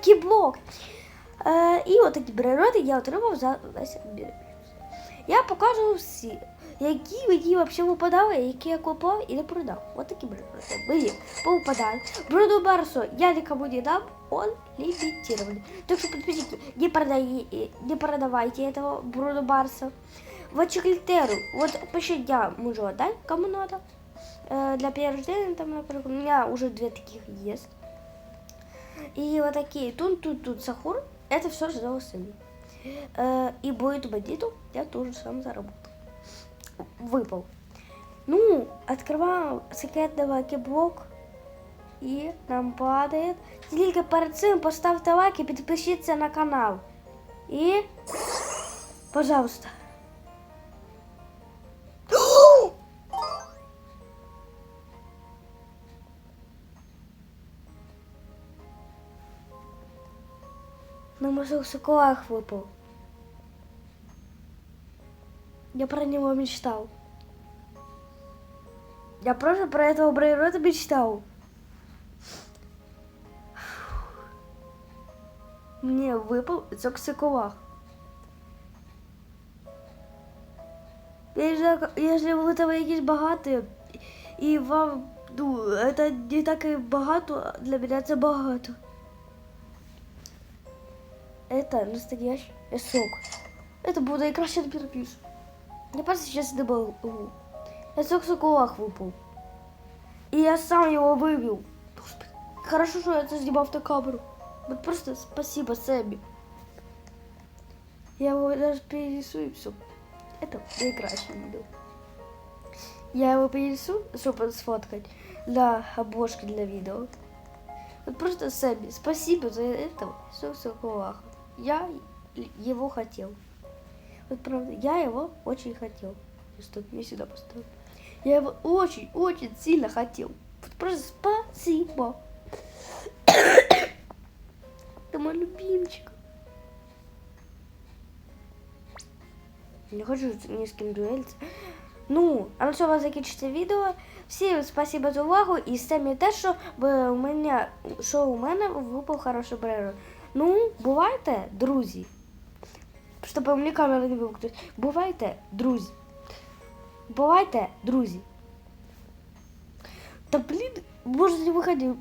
Кіблок. Е, і отакі природи я отримав за весь біржу. Я покажу всі, які які взагалі випадали, які я купував і не продав. От такі природи. Мені повипадали. Бруно Барсо я никому не дам, он лимитированный. Так что, подписчики, не, продай, не продавайте этого Бруно Барса. Вот Чиклитеру, вот почти я могу отдать, кому надо. Э, для перерождения там, например, у меня уже две таких есть. И вот такие тут, тут, тут, сахур, это все за сами. Э, и будет бандиту я тоже сам заработал. Выпал. Ну, открываем секретный блок. І нам падає. Тільки перед цим поставте лайк і підпишіться на канал. І. Пожалуйста. На мозг соколах выпал. Я про него мечтал. Я просто про этого Брейрота мечтал. Мне выпал цоксикулах. Если, если ви там якісь багаті, і вам, ну, це не так і багато, для мене це багато. Это настоящий сок. Это буде найкраще перепис. Я просто сейчас могу. Я сок соколах выпал. И я сам его. Господи, хорошо, что я это снимал на камеру. Вот просто спасибо, Сэмми. Я его даже перерисую все. Это наикраще видео. Я его перерисую, чтобы сфоткать для обложки для видео. Вот просто Сэмми, спасибо за это. Все, колах. Я его хотел. Вот правда, я его очень хотел. Что мне сюда поставил. Я его очень-очень сильно хотел. Вот просто спасибо. Ты мой любимчик. Не хочу ні з ким дуелиться. Ну, а на цьому закінчиться відео. Всім спасибо за увагу і самі те, що ви у мене, що у мене випав хороший брейрон. Ну, бувайте, друзі. Щоб мені камера не вимкнути. Бувайте, друзі. Бувайте, друзі. Та блін, може не виходив.